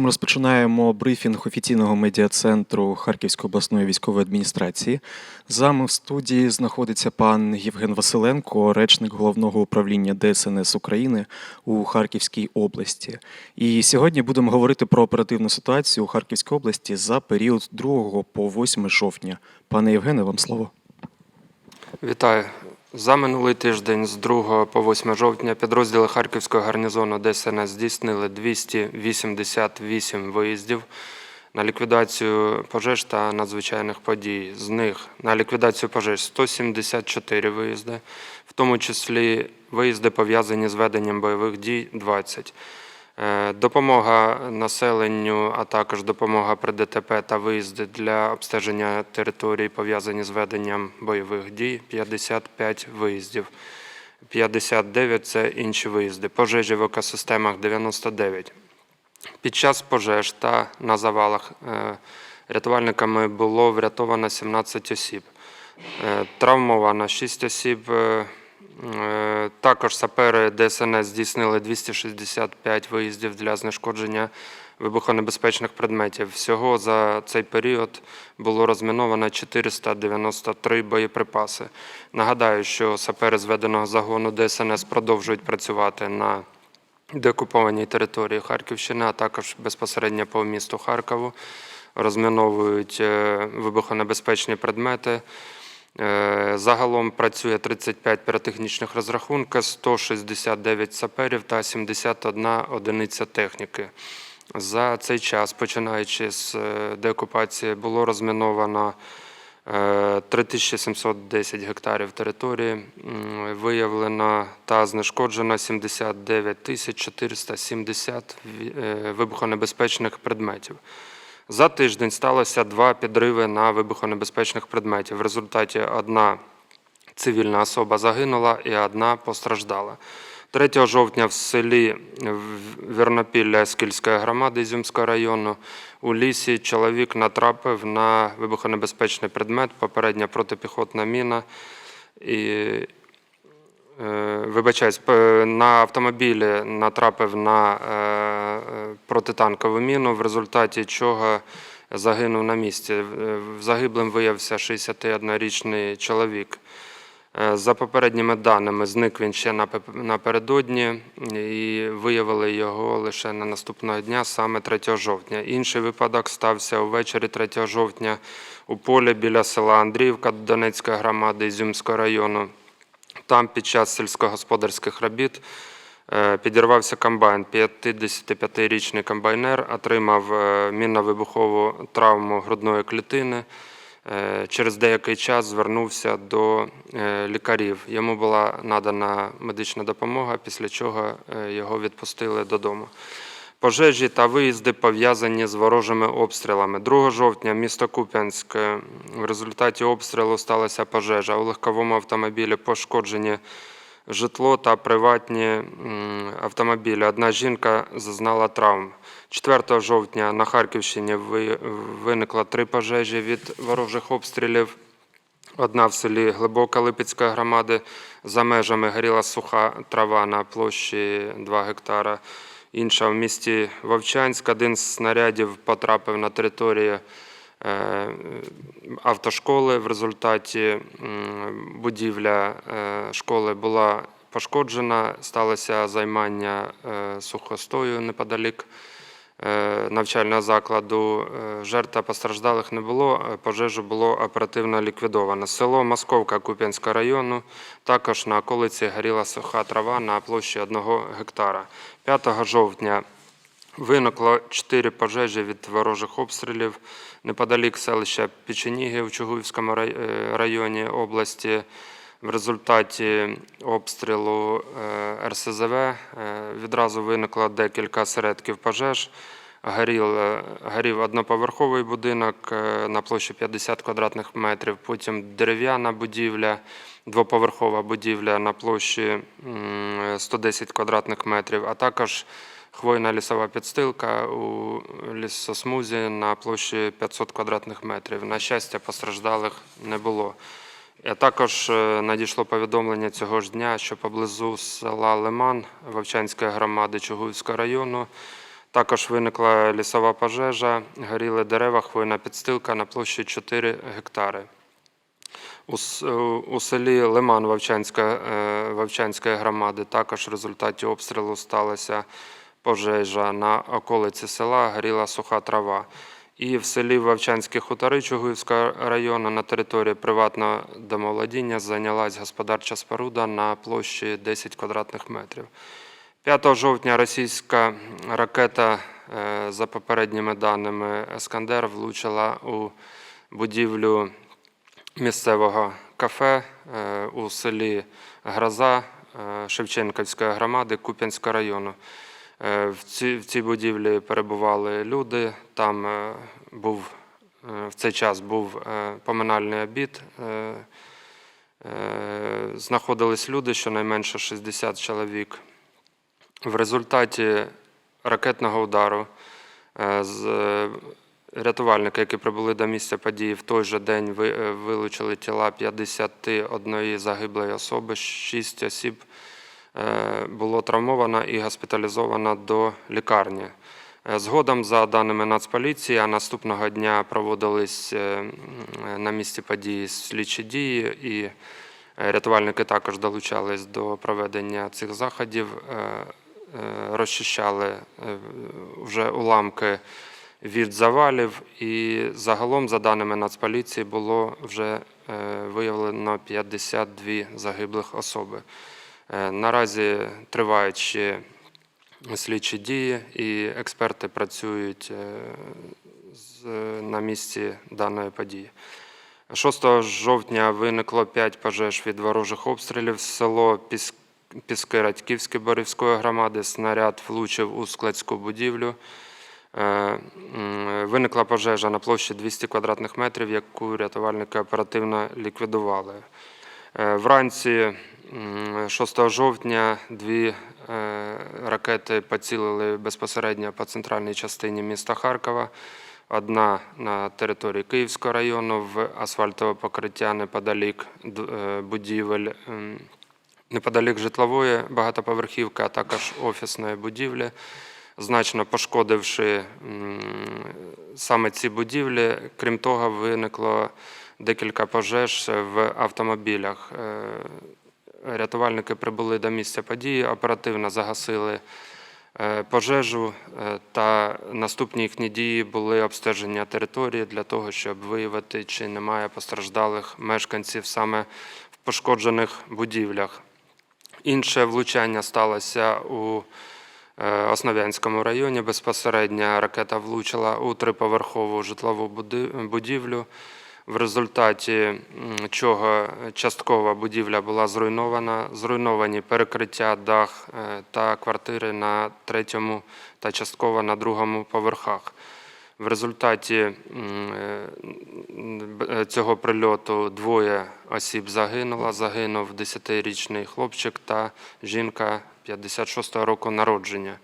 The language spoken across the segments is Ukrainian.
Ми розпочинаємо брифінг офіційного медіа-центру Харківської обласної військової адміністрації. З нами в студії знаходиться пан Євген Василенко, речник головного управління ДСНС України у Харківській області. І сьогодні будемо говорити про оперативну ситуацію у Харківській області за період 2 по 8 жовтня. Пане Євгене, вам слово. Вітаю. За минулий тиждень з 2 по 8 жовтня підрозділи Харківського гарнізону ДСНС здійснили 288 виїздів на ліквідацію пожеж та надзвичайних подій. З них на ліквідацію пожеж 174 виїзди, в тому числі виїзди пов'язані з веденням бойових дій 20. Е, Допомога населенню, а також допомога при ДТП та виїзди для обстеження територій, пов'язані з веденням бойових дій 55 виїздів. 59 – це інші виїзди. Пожежі в екосистемах 99. Під час пожеж та на завалах е, рятувальниками було врятовано 17 осіб. Е, Травмовано 6 осіб. Е, Також сапери ДСНС здійснили 265 виїздів для знешкодження вибухонебезпечних предметів. Всього за цей період було розміновано 493 боєприпаси. Nагадаю, що сапери зведеного загону ДСНС продовжують працювати на деокупованій території Харківщини, а також безпосередньо по місту Харкову. Розміновують е, вибухонебезпечні предмети. Е, Загалом працює 35 піротехнічних розрахунків, 169 саперів та 71 одиниця техніки. За цей час, починаючи з е, деокупації, було розміновано е, 3710 гектарів території, виявлено та знешкоджено 79 тисяч 470 е, вибухонебезпечних предметів. За тиждень сталося два підриви на вибухонебезпечних предметів. В результаті одна цивільна особа загинула і одна постраждала. 3 жовтня в селі Вірнопілля Скільської громади Ізюмського району у лісі чоловік натрапив на вибухонебезпечний предмет, попередня протипіхотна міна. І Вибачаюсь, на автомобілі натрапив на е, е, протитанкову міну, в результаті чого загинув на місці. Е, Загиблим виявився 61-річний чоловік. Е, За попередніми даними, зник він ще напе- напередодні і виявили його лише на наступного дня, саме 3 жовтня. Інший випадок стався увечері 3 жовтня у полі біля села Андріївка Донецької громади Ізюмського району. Там під час сільськогосподарських робіт е, підірвався комбайн. 55-річний комбайнер отримав е, мінно-вибухову травму грудної клітини. Е, Через деякий час звернувся до лікарів. Йому була надана медична допомога, після чого його відпустили додому. Пожежі та виїзди пов'язані з ворожими обстрілами. 2 жовтня місто Куп'янськ. е, В результаті обстрілу сталася пожежа. У легковому автомобілі пошкоджені житло та приватні автомобілі. Одна жінка зазнала травм. 4 жовтня на Харківщині ви- виникло три пожежі від ворожих обстрілів. Одна в селі Глибока Липецької громади. За межами горіла суха трава на площі 2 гектара. Інша в місті Вовчанськ. Один з снарядів потрапив на територію е, автошколи. В результаті будівля е, школи була пошкоджена. Сталося займання е, сухостою неподалік навчального закладу. Е, Жертв та постраждалих не було. е, Пожежу було оперативно ліквідовано. Село Московка Куп'янського району. Також на околиці горіла суха трава на площі 1 гектара. 5 жовтня Виникло чотири пожежі від ворожих обстрілів неподалік селища Печеніги в Чугуївському е, районі області. В результаті обстрілу е, РСЗВ е, відразу виникло декілька осередків пожеж. Горів, е, горів одноповерховий будинок е, на площі 50 квадратних метрів, потім дерев'яна будівля, двоповерхова будівля на площі м, 110 квадратних метрів, а також хвойна лісова підстилка у лісосмузі на площі 500 квадратних метрів. На щастя, постраждалих не було. Також е, надійшло повідомлення цього ж дня, що поблизу села Лиман Вовчанської громади Чугуївського району Також виникла лісова пожежа, горіли дерева, хвойна підстилка на площі 4 гектари. У, у селі Лиман е, Вовчанської громади також в результаті обстрілу сталася пожежа. На околиці села горіла суха трава. І в селі Вовчанські хутори Чугуївського району на території приватного домоволодіння зайнялась господарча споруда на площі 10 квадратних метрів. 5 жовтня російська ракета, е, за попередніми даними Ескандер, влучила у будівлю місцевого кафе е, у селі Гроза е, Шевченківської громади Куп'янського району. Е, В цій, будівлі перебували люди. Там е, був е, в цей час був поминальний обід. Знаходились люди, щонайменше 60 чоловік. В результаті ракетного удару з рятувальники, які прибули до місця події, в той же день вилучили тіла 51 загиблої особи, 6 осіб було травмовано і госпіталізовано до лікарні. Е, Згодом, за даними Нацполіції, наступного дня проводились е, на місці події слідчі дії, і е, рятувальники також долучались до проведення цих заходів, е, е, розчищали е, вже уламки від завалів, і загалом, за даними Нацполіції, було вже е, виявлено 52 загиблих особи. Е, Наразі тривають ще слідчі дії, і експерти працюють е, на місці даної події. 6 жовтня виникло 5 пожеж від ворожих обстрілів. Село Піски Радьківської Борівської громади. Снаряд влучив у складську будівлю. Е, Виникла пожежа на площі 200 квадратних метрів, яку рятувальники оперативно ліквідували. Вранці 6 жовтня дві е, ракети поцілили безпосередньо по центральній частині міста Харкова. Одна на території Київського району в асфальтове покриття неподалік е, будівель, неподалік житлової багатоповерхівки, а також офісної будівлі, значно пошкодивши саме ці будівлі. Крім того, виникло декілька пожеж в автомобілях. Рятувальники прибули до місця події, оперативно загасили е, пожежу, е, та наступні їхні дії були обстеження території для того, щоб виявити, чи немає постраждалих мешканців саме в пошкоджених будівлях. Інше влучання сталося у е, Основ'янському районі. Безпосередньо ракета влучила у триповерхову житлову будівлю, в результаті чого часткова будівля була зруйнована. Зруйновані перекриття, дах е, та квартири на третьому та частково на другому поверхах. В результаті е, цього прильоту двоє осіб загинуло. Загинув 10-річний хлопчик та жінка 56-го року народження.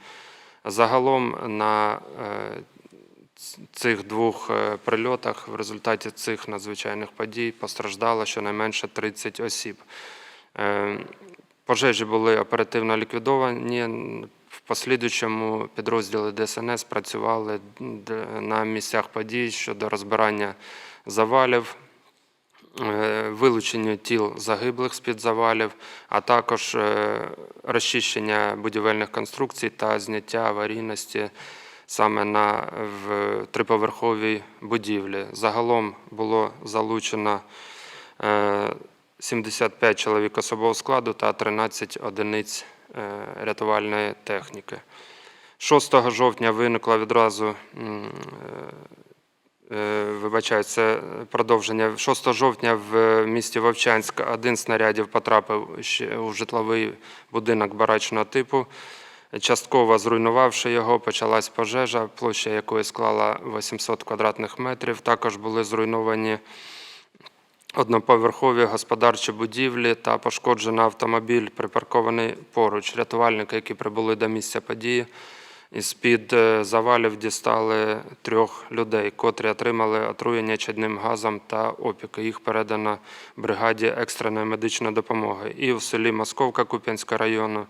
Загалом на е, цих двох е, прильотах в результаті цих надзвичайних подій постраждало щонайменше 30 осіб. Е, Пожежі були оперативно ліквідовані. В послідуючому підрозділи ДСНС працювали на місцях подій щодо розбирання завалів, е, вилучення тіл загиблих з-під завалів, а також розчищення будівельних конструкцій та зняття аварійності саме на в триповерховій будівлі. Загалом було залучено е, 75 чоловік особового складу та 13 одиниць е, рятувальної техніки. 6 жовтня виникло відразу, е, е, це продовження. 6 жовтня в місті Вовчанськ один снарядів потрапив у житловий будинок барачного типу. Частково зруйнувавши його, почалась пожежа, площа якої склала 800 квадратних метрів. Також були зруйновані одноповерхові господарчі будівлі та пошкоджений автомобіль, припаркований поруч. Рятувальники, які прибули до місця події, із-під е, завалів дістали трьох людей, котрі отримали отруєння чадним газом та опіки. Їх передано бригаді екстреної медичної допомоги. І в селі Московка Куп'янського району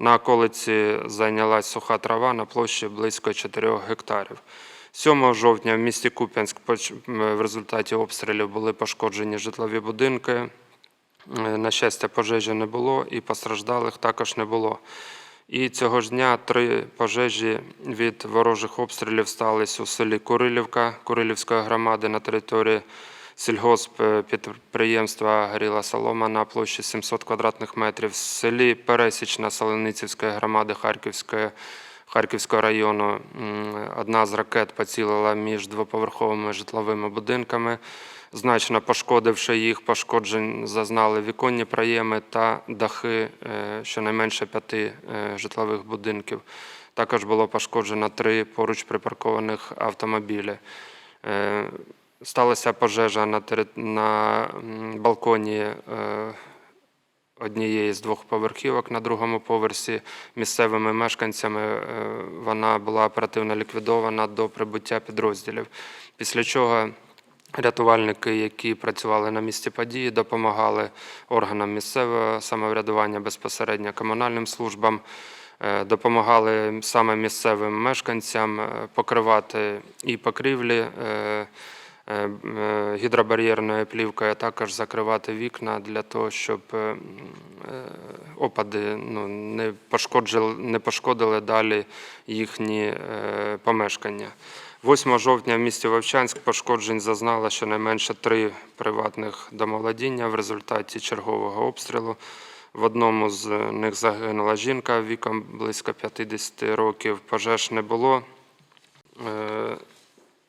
На околиці зайнялась суха трава на площі близько 4 гектарів. 7 жовтня в місті Куп'янськ в результаті обстрілів були пошкоджені житлові будинки. Е, На щастя, пожежі не було і постраждалих також не було. І цього ж дня три пожежі від ворожих обстрілів стались у селі Курилівка Курилівської громади на території сільгосп е, Горіла Солома на площі 700 квадратних метрів. В селі Пересічна Солоницівської громади Харківської, Харківського району одна з ракет поцілила між двоповерховими житловими будинками, значно пошкодивши їх, пошкоджень зазнали віконні проєми та дахи е, щонайменше п'яти е, житлових будинків. Також було пошкоджено три поруч припаркованих автомобілі. Сталася пожежа на, на балконі е, однієї з двох поверхівок на другому поверсі. Місцевими мешканцями е, вона була оперативно ліквідована до прибуття підрозділів. Після чого рятувальники, які працювали на місці події, допомагали органам місцевого самоврядування безпосередньо комунальним службам. Е, Допомагали саме місцевим мешканцям покривати і покрівлі гідробар'єрною плівкою, а також закривати вікна для того, щоб е, е, опади ну, не, пошкоджили, не пошкодили далі їхні е, помешкання. 8 жовтня в місті Вовчанськ пошкоджень зазнало щонайменше три приватних домовладіння в результаті чергового обстрілу. В одному з них загинула жінка віком близько 50 років. Пожеж не було. Е,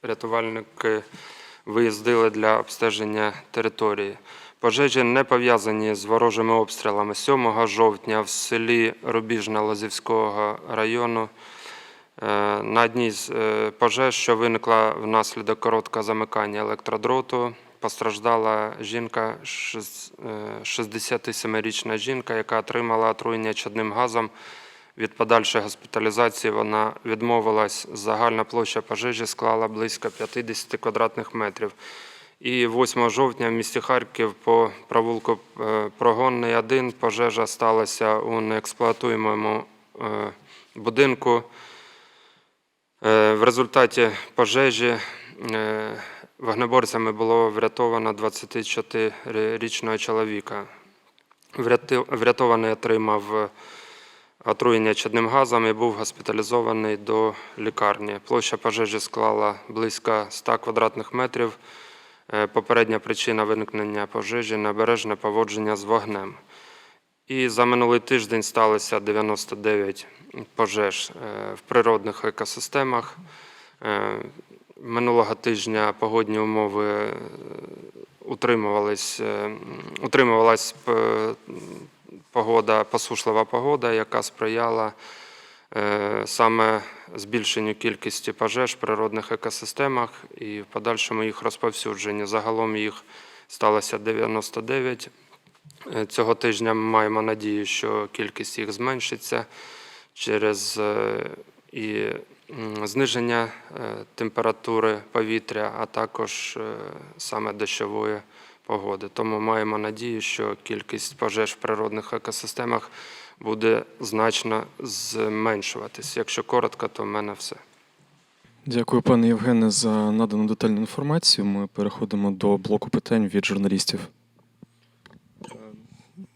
Рятувальники виїздили для обстеження території. Пожежі не пов'язані з ворожими обстрілами. 7 жовтня в селі Рубіжна Лозівського району е, на одній з е, пожеж, що виникла внаслідок короткого замикання електродроту, постраждала жінка, шиз- е, 67-річна жінка, яка отримала отруєння чадним газом. Від подальшої госпіталізації вона відмовилась. Загальна площа пожежі склала близько 50 квадратних метрів. І 8 жовтня в місті Харків по провулку е, Прогонний 1 пожежа сталася у неексплуатуємому е, будинку. Е, В результаті пожежі вогнеборцями було врятовано 24-річного чоловіка. Врятований отримав отруєння чадним газом і був госпіталізований до лікарні. Площа пожежі склала близько 100 квадратних метрів. Е, Попередня причина виникнення пожежі небережне поводження з вогнем. І за минулий тиждень сталося 99 пожеж е, в природних екосистемах. Е, Минулого тижня погодні умови утримувалась погода, посушлива погода, яка сприяла е, саме збільшенню кількості пожеж в природних екосистемах і в подальшому їх розповсюдженню. Загалом їх сталося 99. Е, Цього тижня ми маємо надію, що кількість їх зменшиться через е, і зниження температури повітря, а також саме дощової погоди. Тому маємо надію, що кількість пожеж в природних екосистемах буде значно зменшуватись. Якщо коротко, то в мене все. Дякую, пане Євгене, за надану детальну інформацію. Ми переходимо до блоку питань від журналістів.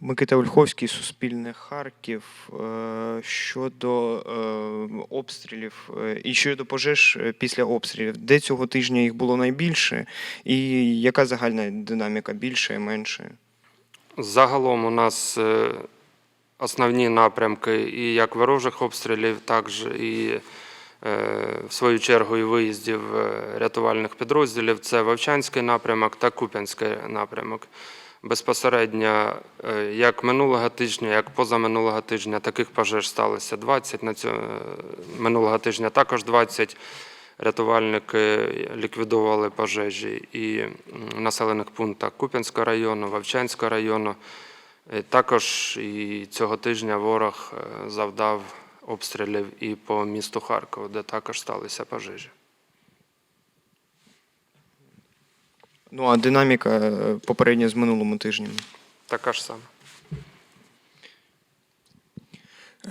Микита Ольховський, Суспільне Харків. Е, Щодо е, обстрілів е, і щодо пожеж після обстрілів, де цього тижня їх було найбільше, і яка загальна динаміка більше, менше? Загалом у нас основні напрямки і як ворожих обстрілів, так і в свою чергу і виїздів рятувальних підрозділів. Це Вовчанський напрямок та Куп'янський напрямок. Безпосередньо, е, як минулого тижня, як позаминулого тижня, таких пожеж сталося 20. На цьому, минулого тижня також 20. Рятувальники ліквідували пожежі і в населених пунктах Куп'янського району, Вовчанського району. Е, Також і цього тижня ворог е, завдав обстрілів і по місту Харкову, де також сталися пожежі. Ну а динаміка е, попередня з минулому тижнем. Така ж сама.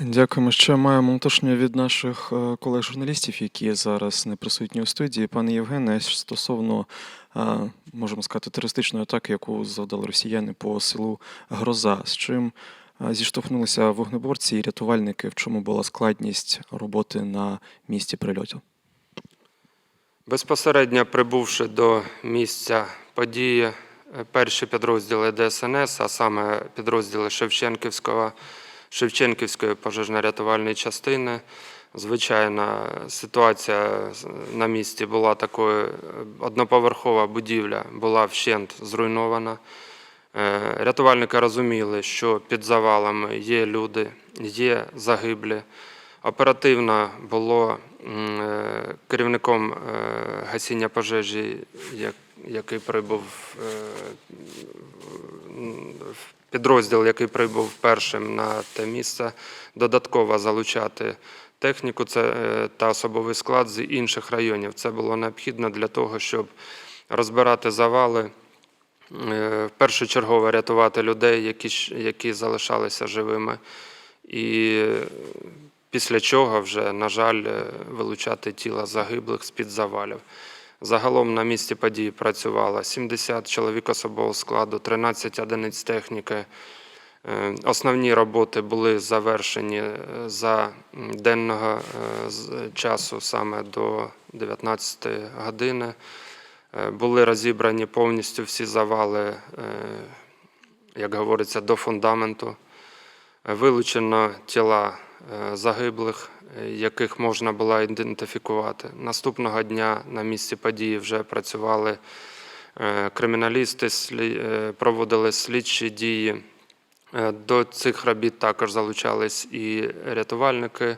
Дякуємо. Ще маємо уточнення від наших е, колег-журналістів, які зараз не присутні у студії. Пане Євгене, стосовно, е, можемо сказати, терористичної атаки, яку завдали росіяни по селу Гроза, з чим зіштовхнулися вогнеборці і рятувальники, в чому була складність роботи на місці прильоту? Безпосередньо прибувши до місця події, е, перші підрозділи ДСНС, а саме підрозділи Шевченківського, Шевченківської пожежно-рятувальної частини, звичайно, ситуація на місці була такою. е, Одноповерхова будівля була вщент зруйнована. Е, Рятувальники розуміли, що під завалами є люди, є загиблі. Оперативно було е, керівником е, гасіння пожежі, який прибув е, підрозділ, який прибув першим на те місце, додатково залучати техніку та особовий склад з інших районів. Це було необхідно для того, щоб розбирати завали. Першочергово рятувати людей, які, залишалися живими, і після чого вже, на жаль, е, вилучати тіла загиблих з-під завалів. Загалом на місці події працювало 70 чоловік особового складу, 13 одиниць техніки. Е, Основні роботи були завершені е, за денного часу саме до 19 години. Були розібрані повністю всі завали, як говориться, до фундаменту. Вилучено тіла загиблих, е, яких можна було ідентифікувати. Наступного дня на місці події вже працювали е, криміналісти, е, проводили слідчі дії. Е, До цих робіт також залучались і рятувальники,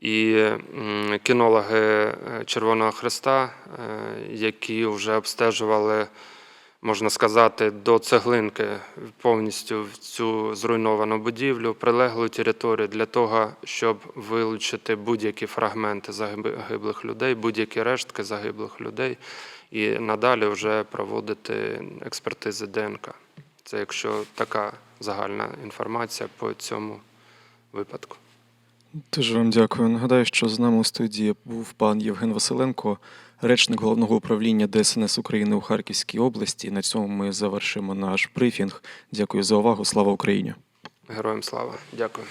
і кінологи е, Червоного Христа, е, які вже обстежували, можна сказати, до цеглинки повністю в цю зруйновану будівлю, прилеглу територію для того, щоб вилучити будь-які фрагменти загиблих людей, будь-які рештки загиблих людей, і надалі вже проводити експертизи ДНК. Це якщо така загальна інформація по цьому випадку. Дуже вам дякую. Нагадаю, що з нами у студії був пан Євген Василенко, речник головного управління ДСНС України у Харківській області. На цьому ми завершимо наш брифінг. Дякую за увагу. Слава Україні! Героям слава. Дякую.